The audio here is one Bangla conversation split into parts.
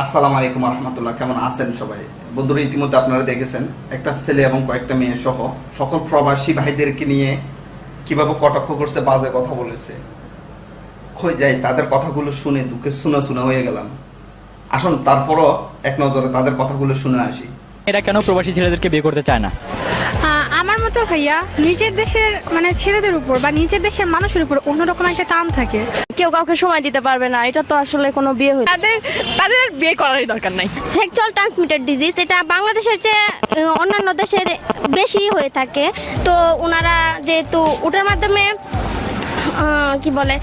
আসসালামু আলাইকুম রহমতুল্লাহ, কেমন আছেন সবাই? বন্ধুরা, ইতিমধ্যে আপনারা দেখেছেন, একটা ছেলে এবং কয়েকটা মেয়ে সহ সকল প্রবাসী ভাইদেরকে নিয়ে কীভাবে কটাক্ষ করছে, বাজে কথা বলেছে। খোঁজ যাই, তাদের কথাগুলো শুনে দুঃখে শুনে শুনে হয়ে গেলাম। আসুন, তারপরও এক নজরে তাদের কথাগুলো শুনে আসি। এরা কেন প্রবাসী ছেলেদেরকে বিয়ে করতে চায় না? মতো ভাইয়া নিজের দেশের মানে ছেলেদের উপর বা নিজের দেশের মানুষের উপর অন্যরকম একটা টান থাকে। কেউ কাউকে সময় দিতে পারবে না এটা তো আসলে কোনো বিয়ে হয়েছে তাদের তাদের বিয়ে করারই দরকার নাই। সেক্সুয়াল ট্রান্সমিটেড ডিজিজ এটা বাংলাদেশের চেয়ে অন্যান্য দেশের বেশি হয়ে থাকে। তো ওনারা যেহেতু ওটার মাধ্যমে আহ, কি বলে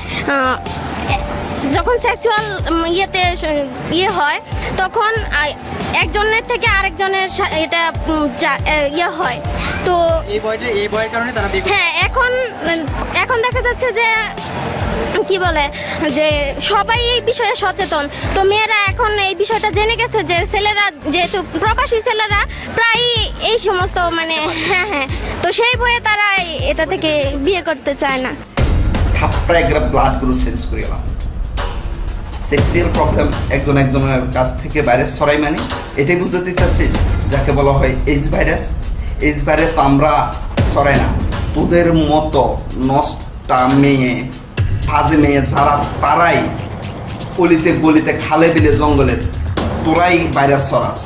যখন সেক্সুয়াল ইয়েতে ইয়ে হয় তখন একজনের থেকে আরেকজনের এটা ইয়ে হয়। তো এই বয়সে এই বয়ের কারণে তারা বিয়ে হ্যাঁ এখন এখন দেখা যাচ্ছে যে কি বলে যে সবাই এই বিষয়ে সচেতন। তো মেয়েরা এখন এই বিষয়টা জেনে গেছে যে ছেলেরা যেহেতু প্রবাসী ছেলেরা প্রায় এই সমস্ত মানে হ্যাঁ হ্যাঁ তো সেই ভয়ে তারা এটা থেকে বিয়ে করতে চায় না। থাপ্পড়া ব্লাড গ্রুপ চেঞ্জ করে গেলাম। সেক্সুয়াল প্রবলেম একজন একজনের কাছ থেকে ভাইরাস ছড়াই মানে? এটাই বুঝাতে চাচ্ছি, যাকে বলা হয় এইচ ভাইরাস এইচ ভাইরাস আমরা ছড়াই না। তোদের মতো নষ্টা মেয়ে ফাজে মেয়ে যারা, তারাই অলিতে গলিতে খালে বিলে জঙ্গলে তোরাই ভাইরাস ছড়াস।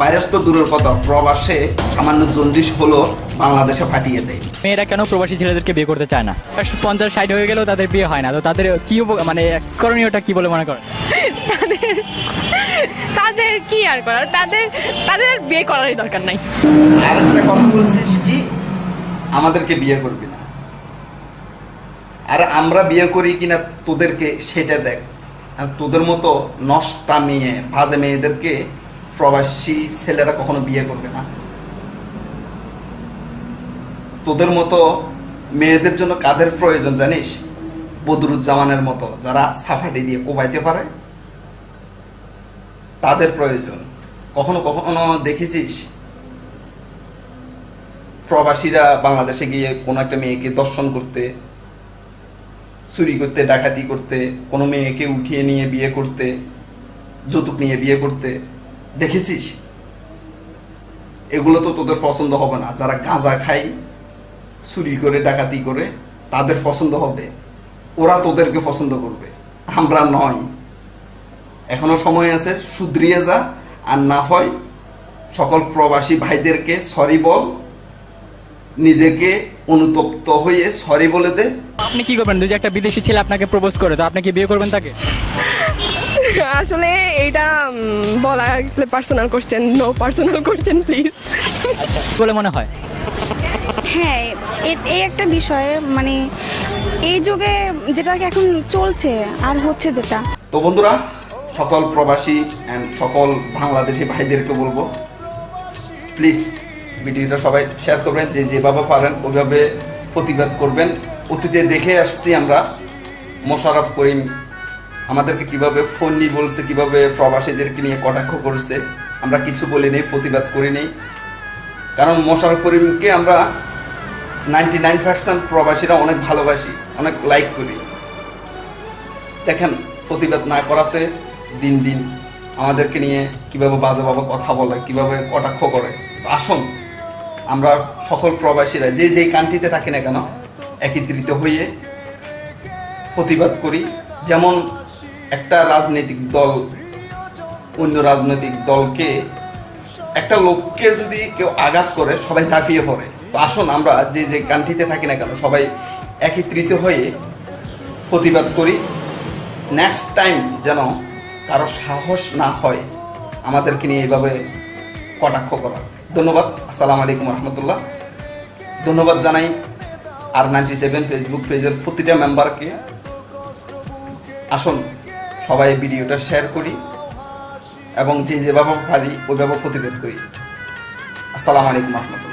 ভাইরাস তো দূরের কথা প্রবাসে সামান্য জন্ডিস হলো বাংলাদেশে ফাটিয়ে দেয়। মেয়েরা কেন প্রবাসী ছেলেদেরকে বিয়ে করতে চায় না? পঞ্চাশ ষাট হয়ে গেলেও তাদের বিয়ে হয় না তো তাদের কি মানে করণীয়টা কি বলে মনে করেন? তাদের তাদের কি আর করার? তাদের তাদের বিয়ে করারই দরকার নাই। আর একটা কথা বলছিস কি? আমাদেরকে বিয়ে করবি না। আর আমরা বিয়ে করি কিনা তোদেরকে সেটা দেখ। আর তোদের মতো নষ্টা মেয়ে ভাজে মেয়েদেরকে প্রবাসী ছেলেরা কখনো বিয়ে করবে না। তোদের মতো মেয়েদের জন্য কাদের প্রয়োজন জানিস? বদরুজ্জামানের মতো যারা সাফাটি দিয়ে কোবাইতে পারে। তাদের প্রয়োজন। কখনো কখনো দেখেছিস? প্রবাসীরা বাংলাদেশে গিয়ে কোনো একটা মেয়েকে দর্শন করতে, চুরি করতে, ডাকাতি করতে, কোনো মেয়েকে উঠিয়ে নিয়ে বিয়ে করতে, যৌতুক নিয়ে বিয়ে করতে দেখেছিস? এগুলো তো তোদের পছন্দ হবে না। যারা গাঁজা খায়, চুরি করে, ডাকাতি করে, তাদের পছন্দ হবে। ওরা তোদেরকে পছন্দ করবে। আমরা নয়। এখনও সময় আছে, শুধরিয়ে যা। আর না হয়, সকল প্রবাসী ভাইদেরকে সরি বল। নিজেকে অনুতপ্ত হয়ে সরি বলে দে। আপনি কি করবেন? যদি একটা বিদেশি ছেলে আপনাকে প্রপোজ করে, তো আপনি কি বিয়ে করবেন তাকে? আসলে এইটা বলা personal question no personal question please কি বলে মনে হয়। হ্যাঁ এই একটা বিষয় মানে এই যুগে যেটা এখন চলছে আর হচ্ছে যেটা? তো বন্ধুরা সকল প্রবাসী অ্যান্ড সকল বাংলাদেশি ভাইদেরকে বলব প্লিজ ভিডিওটা সবাই শেয়ার করবেন যে যেভাবে পারেন ওইভাবে প্রতিবাদ করবেন। অতীতে দেখে আসছি আমরা মোশারফ করিম আমাদেরকে কীভাবে ফোন নিয়ে বলছে, কীভাবে প্রবাসীদেরকে নিয়ে কটাক্ষ করছে, আমরা কিছু বলি নেই, প্রতিবাদ করি নেই। কারণ মোশারফ করিমকে আমরা নাইনটি নাইন পার্সেন্ট প্রবাসীরা অনেক ভালোবাসি, অনেক লাইক করি। দেখেন, প্রতিবাদ না করাতে দিন দিন আমাদেরকে নিয়ে কীভাবে বাজে বাবা কথা বলে, কীভাবে কটাক্ষ করে। আসুন, আমরা সকল প্রবাসীরা যে যে কান্ট্রিতে থাকি না কেন, একত্রিত হয়ে প্রতিবাদ করি। যেমন একটা রাজনৈতিক দল অন্য রাজনৈতিক দলকে, একটা লোককে যদি কেউ আঘাত করে, সবাই ঝাঁপিয়ে পড়ে। তো আসুন আমরা যে যে কান্ট্রিতে থাকি না কেন, সবাই একত্রিত হয়ে প্রতিবাদ করি। নেক্সট টাইম যেন কারও সাহস না হয়, আমাদেরকে নিয়ে এইভাবে কটাক্ষ করা। ধন্যবাদ। আসসালামু আলাইকুম রহমতুল্লাহ। ধন্যবাদ জানাই আর নাইনটি সেভেন ফেসবুক পেজের প্রতিটা মেম্বারকে আসুন। সবাই ভিডিওটা শেয়ার করি এবং যে যেভাবে পারি ওইভাবে প্রতিবেদ করি। আসসালামু আলাইকুম রহমতুল্লাহ।